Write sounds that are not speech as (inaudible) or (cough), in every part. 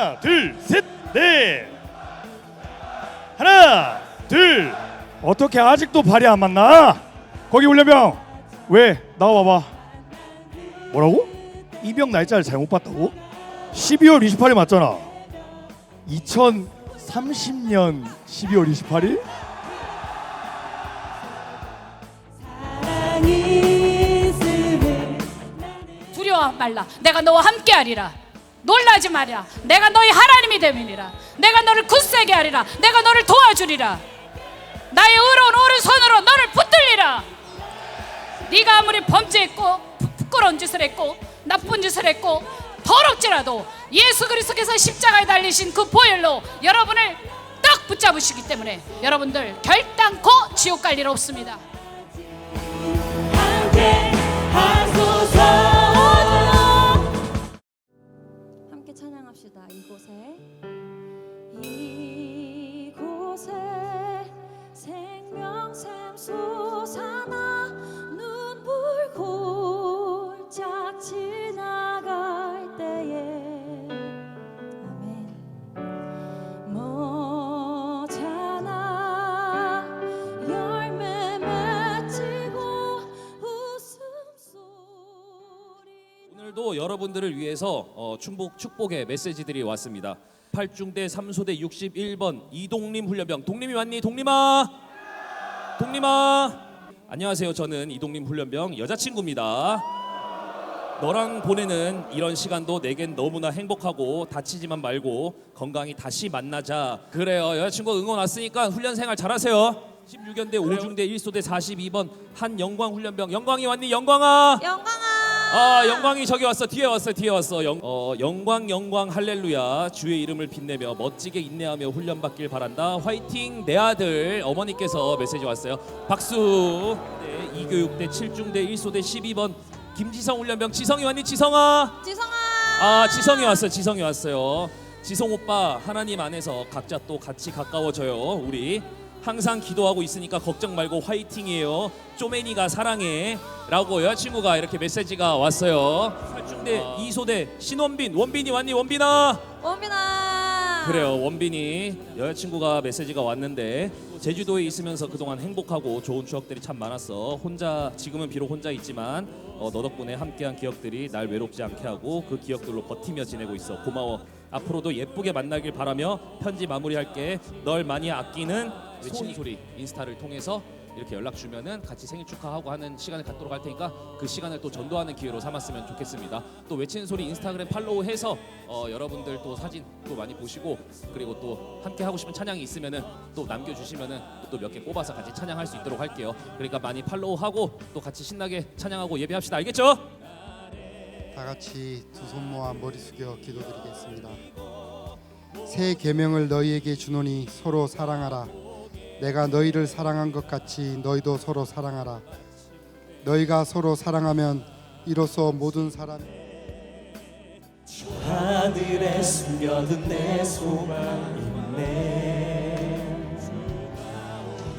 하나, 둘, 셋, 넷, 하나, 둘. 어떻게 아직도 발이 안 맞나? 거기 훈련병 왜 나와봐봐. 뭐라고? 이병 날짜를 잘못 봤다고? 12월 28일 맞잖아. 2030년 12월 28일? 두려워 말라. 내가 너와 함께하리라. 놀라지 마라. 내가 너희 하나님이 됨이니라. 내가 너를 굳세게 하리라. 내가 너를 도와주리라. 나의 의로운 오른손으로 너를 붙들리라. 네가 아무리 범죄했고 부- 부끄러운 짓을 했고 나쁜 짓을 했고 더럽지라도 예수 그리스도께서 십자가에 달리신 그 보혈로 여러분을 딱 붙잡으시기 때문에 여러분들 결단코 지옥 갈 일 없습니다. 찬양 여러분들을 위해서 어, 충복 축복의 메시지들이 왔습니다. 8중대 3소대 61번 이동림 훈련병 동림이 왔니? 동림아. 동림아. 안녕하세요. 저는 이동림 훈련병 여자친구입니다. 너랑 보내는 이런 시간도 내겐 너무나 행복하고 다치지만 말고 건강히 다시 만나자. 그래요. 여자친구 응원 왔으니까 훈련 생활 잘하세요. 16연대 5중대 1소대 42번 한영광 훈련병 영광이 왔니? 영광아. 영광 아아 영광이 저기 왔어. 뒤에 왔어 뒤에 왔어. 영, 어, 영광 영광 할렐루야. 주의 이름을 빛내며 멋지게 인내하며 훈련받길 바란다. 화이팅 내 아들. 어머니께서 메시지 왔어요. 박수. 네, 이교육대 7중대 1소대 12번. 김지성 훈련병. 지성이 왔니? 지성아? 지성아! 아 지성이 왔어요 지성이 왔어요. 지성 오빠 하나님 안에서 각자 또 같이 가까워져요 우리 항상 기도하고 있으니까 걱정 말고 화이팅이에요. 쪼매니가 사랑해 라고 여자친구가 이렇게 메시지가 왔어요. 8중대 2소대 신원빈 원빈이 왔니 원빈아? 원빈아! 그래요 원빈이. 여자친구가 메시지가 왔는데 제주도에 있으면서 그동안 행복하고 좋은 추억들이 참 많았어. 혼자 지금은 비록 혼자 있지만 어, 너 덕분에 함께한 기억들이 날 외롭지 않게 하고 그 기억들로 버티며 지내고 있어. 고마워. 앞으로도 예쁘게 만나길 바라며 편지 마무리할게. 널 많이 아끼는 외치는 소리 인스타를 통해서 이렇게 연락 주면은 같이 생일 축하하고 하는 시간을 갖도록 할 테니까 그 시간을 또 전도하는 기회로 삼았으면 좋겠습니다. 또 외치는 소리 인스타그램 팔로우해서 어, 여러분들 또 사진 또 많이 보시고 그리고 또 함께 하고 싶은 찬양이 있으면은 또 남겨주시면은 또 몇 개 뽑아서 같이 찬양할 수 있도록 할게요. 그러니까 많이 팔로우하고 또 같이 신나게 찬양하고 예배합시다. 알겠죠? 다 같이 두 손 모아 머리 숙여 기도드리겠습니다. 새 계명을 너희에게 주노니 서로 사랑하라. 내가 너희를 사랑한 것 같이 너희도 서로 사랑하라. 너희가 서로 사랑하면 이로써 모든 사람 하늘에 숨겨둔 내 소망이 네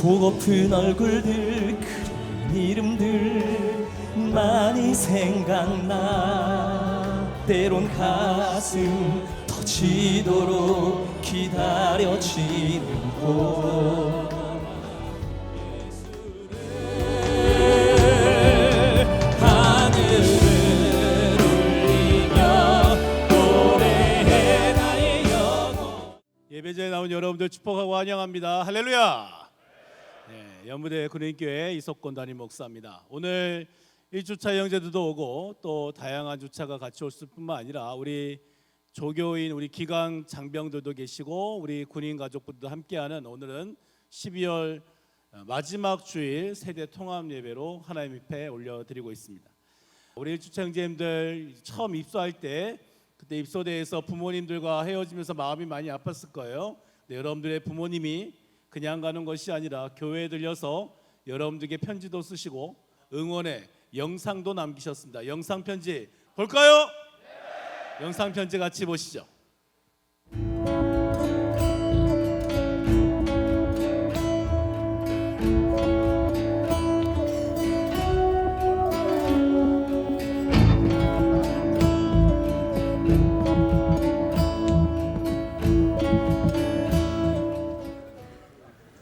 보고픈 얼굴들 그리운 이름들 많이 생각나 때론 가슴 터지도록 기다려지는 곳 예배자에 나온 여러분들 축복하고 환영합니다. 할렐루야. 네, 연무대 군인교회 이석권 담임 목사입니다. 오늘 1주차 형제들도 오고 또 다양한 주차가 같이 올 뿐만 아니라 우리 조교인 우리 기강 장병들도 계시고 우리 군인 가족분들도 함께하는 오늘은 12월 마지막 주일 세대 통합 예배로 하나님 앞에 올려드리고 있습니다. 우리 주청자님들 처음 입소할 때 그때 입소대에서 부모님들과 헤어지면서 마음이 많이 아팠을 거예요. 여러분들의 부모님이 그냥 가는 것이 아니라 교회에 들려서 여러분들에게 편지도 쓰시고 응원의 영상도 남기셨습니다. 영상 편지 볼까요? 영상 편지 같이 보시죠.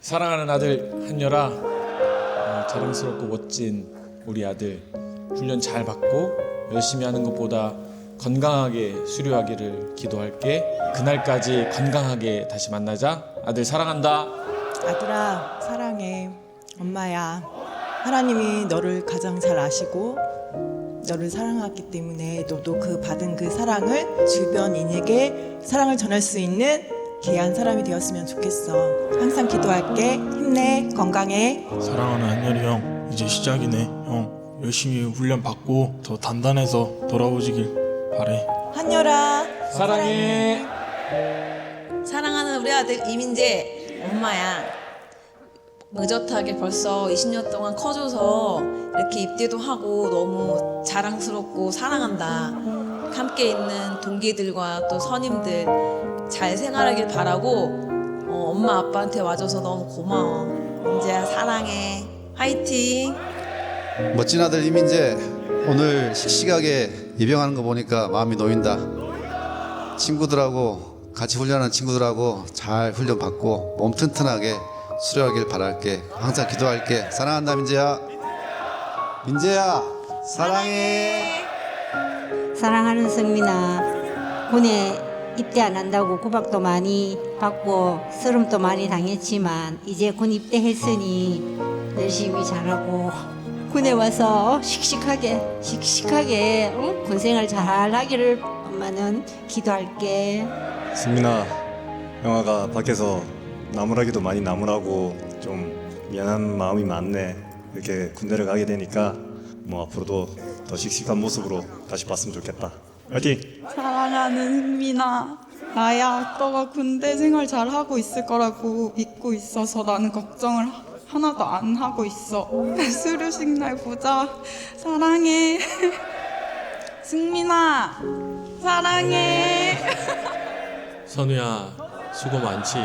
사랑하는 아들 한열아 어, 자랑스럽고 멋진 우리 아들 훈련 잘 받고 열심히 하는 것보다 건강하게 수료하기를 기도할게. 그날까지 건강하게 다시 만나자. 아들 사랑한다. 아들아 사랑해. 엄마야 하나님이 너를 가장 잘 아시고 너를 사랑하기 때문에 너도 그 받은 그 사랑을 주변인에게 사랑을 전할 수 있는 귀한 사람이 되었으면 좋겠어. 항상 기도할게. 힘내 건강해. 사랑하는 한열이 형 이제 시작이네. 형 열심히 훈련 받고 더 단단해서 돌아오시길 바래. 한열아. 사랑해. 사랑하는 우리 아들 이민재 엄마야. 의젓하게 벌써 20년 동안 커줘서 이렇게 입대도 하고 너무 자랑스럽고 사랑한다. 함께 있는 동기들과 또 선임들 잘 생활하길 바라고 어, 엄마 아빠한테 와줘서 너무 고마워. 민재야 사랑해. 화이팅. 멋진 아들 이민재 오늘 씩씩하게 입영하는 거 보니까 마음이 놓인다. 친구들하고 같이 훈련하는 친구들하고 잘 훈련 받고 몸 튼튼하게 수료하길 바랄게. 항상 기도할게. 사랑한다 민재야. 민재야 사랑해. 사랑하는 성민아 군에 입대 안 한다고 구박도 많이 받고 쓰름도 많이 당했지만 이제 군 입대했으니 열심히 잘하고 군에 와서 씩씩하게 씩씩하게 응? 군생활 잘 하기를 엄마는 기도할게 승민아 형아가 밖에서 나무라기도 많이 나무라고 좀 미안한 마음이 많네 이렇게 군대를 가게 되니까 뭐 앞으로도 더 씩씩한 모습으로 다시 봤으면 좋겠다 화이팅! 사랑하는 승민아 나야 너가 군대 생활 잘 하고 있을 거라고 믿고 있어서 나는 걱정을 하나도 안 하고 있어. (laughs) 수료식 날 보자. 사랑해. (laughs) 승민아 사랑해. (laughs) 선우야 수고 많지.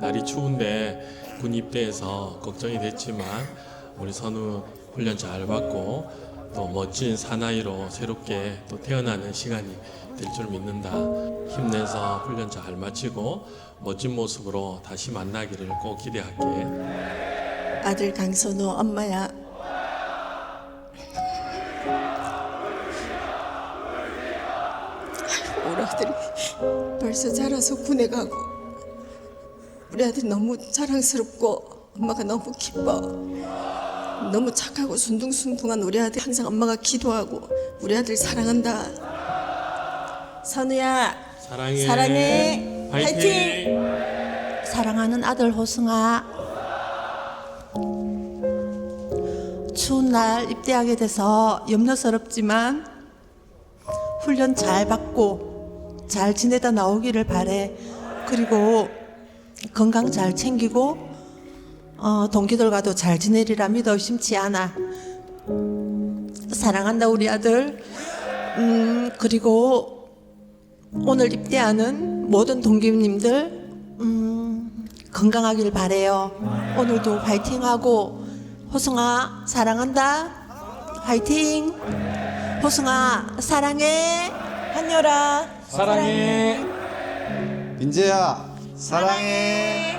날이 추운데 군 입대해서 걱정이 됐지만 우리 선우 훈련 잘 받고 또 멋진 사나이로 새롭게 또 태어나는 시간이 될 줄 믿는다. 힘내서 훈련 잘 마치고 멋진 모습으로 다시 만나기를 꼭 기대할게 아들 강선우 엄마야. 우리 아들이 벌써 자라서 군에 가고 우리 아들 너무 자랑스럽고 엄마가 너무 기뻐. 너무 착하고 순둥순둥한 우리 아들. 항상 엄마가 기도하고 우리 아들 사랑한다. 선우야. 사랑해. 사랑해. 화이팅! 사랑하는 아들 호승아 추운 날 입대하게 돼서 염려스럽지만 훈련 잘 받고 잘 지내다 나오기를 바래. 그리고 건강 잘 챙기고 어, 동기들과도 잘 지내리라 믿어. 의심치 않아. 사랑한다 우리 아들. 음, 그리고 오늘 입대하는 모든 동기님들 음, 건강하길 바래요. 오늘도 화이팅하고 호승아 사랑한다. 화이팅. 호승아 사랑해. 한여라 사랑해 민재야 사랑해.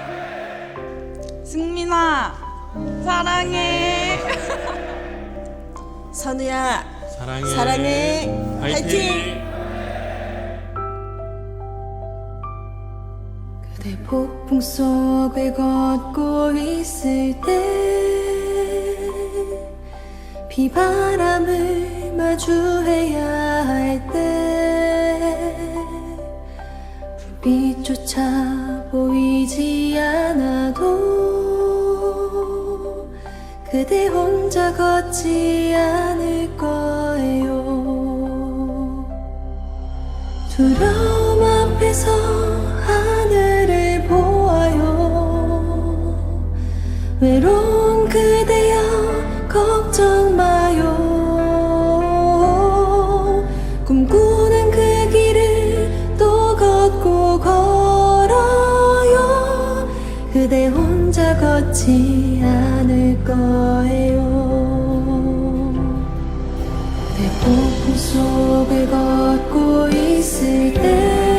승민아 사랑해 (laughs) 선우야 사랑해 사랑해. 화이팅! 그대 폭풍 속을 걷고 있을 때 비바람을 마주해야 할때 빛조차 보이지 않아도 그대 혼자 걷지 않을 거예요. 두려움 앞에서 하늘을 보아요. 외로운 그대여 걱정 마요. 꿈꾸는 그 길을 또 걷고 걸어요. 그대 혼자 걷지 않을 거예요. 내 폭풍 속을 걷고 있을 때